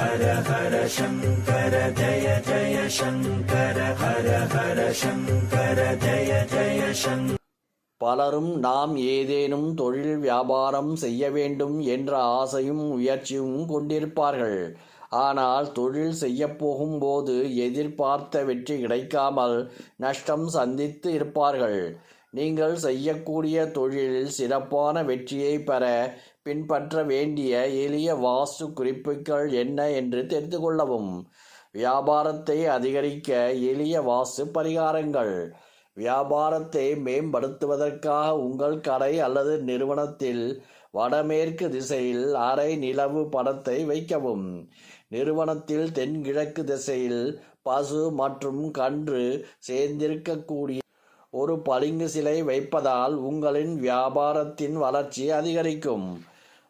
ஹர ஹர சங்கர ஜய ஜய சங்கர ஹர ஹர சங்கர ஜய ஜய சங்கர பலரும் நாம் ஏதேனும் தொழில் வியாபாரம் செய்ய வேண்டும் என்ற ஆசையும் முயற்சியும் கொண்டிருப்பார்கள். ஆனால் தொழில் செய்யப் போகும்போது எதிர்பார்த்த வெற்றி கிடைக்காமல் நஷ்டம் சந்தித்து இருப்பார்கள். நீங்கள் செய்யக்கூடிய தொழிலில் சிறப்பான வெற்றியை பெற பின்பற்ற வேண்டிய எளிய வாஸ்து குறிப்புகள் என்ன என்று தெரிந்து கொள்ளவும் வியாபாரத்தை அதிகரிக்க எளிய வாஸ்து பரிகாரங்கள். வியாபாரத்தை மேம்படுத்துவதற்காக உங்கள் கடை அல்லது நிறுவனத்தில் வடமேற்கு திசையில் அரை நிலவு படத்தை வைக்கவும். நிறுவனத்தில் தென்கிழக்கு திசையில் பசு மற்றும் கன்று சேர்ந்திருக்கக்கூடிய ஒரு பளிங்கு சிலை வைப்பதால் உங்களின் வியாபாரத்தின் வளர்ச்சி அதிகரிக்கும்.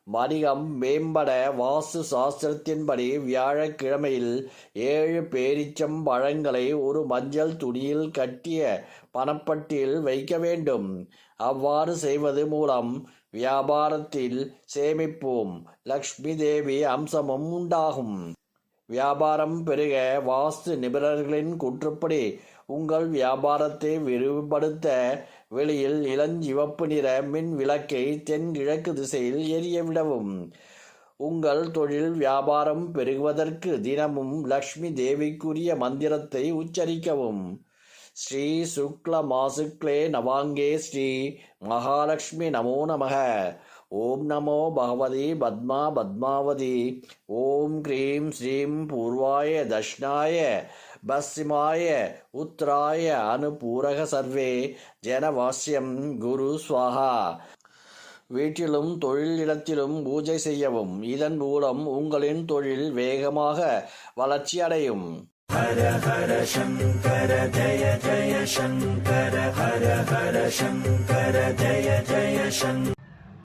வணிகம் மேம்பட வாஸ்து சாஸ்திரத்தின்படி வியாழக்கிழமையில் ஏழு பேரிச்சம் பழங்களை ஒரு மஞ்சள் துணியில் கட்டிய பணப்பட்டியில் வைக்க வேண்டும். அவ்வாறு செய்வது மூலம் வியாபாரத்தில் சேமிப்போம் லக்ஷ்மி தேவி அம்சமும் உண்டாகும். வியாபாரம் பெருக வாஸ்து நிபுணர்களின் கூற்றுப்படி உங்கள் வியாபாரத்தை விரிவுபடுத்த வெளியில் இளஞ்சிவப்பு நிற மின் விளக்கை தென்கிழக்கு திசையில் எரியவிடவும் உங்கள் தொழில் வியாபாரம் பெருகுவதற்கு தினமும் லக்ஷ்மி தேவிக்குரிய மந்திரத்தை உச்சரிக்கவும். ஸ்ரீ சுக்ல மாசுக்லே நவாங்கே ஸ்ரீ மகாலட்சுமி நமோ நமக. ஓம் நமோ பகவதி பத்மா பத்மாவதி. ஓம் க்ரீம் ஸ்ரீம் பூர்வாய தஷ்ணாய பஸ்ஸிமாய உத்ராய அனுபூரக சர்வே ஜனவாஸ்யம் குரு ஸ்வாஹா. வீட்டிலும் தொழிலிடத்திலும் பூஜை செய்யவும் இதன் மூலம் உங்களின் தொழில் வேகமாக வளர்ச்சியடையும் ஹர ஹர சங்கர ஜய ஜய சங்கர ஹர ஹர சங்கர ஜய ஜய சங்கர.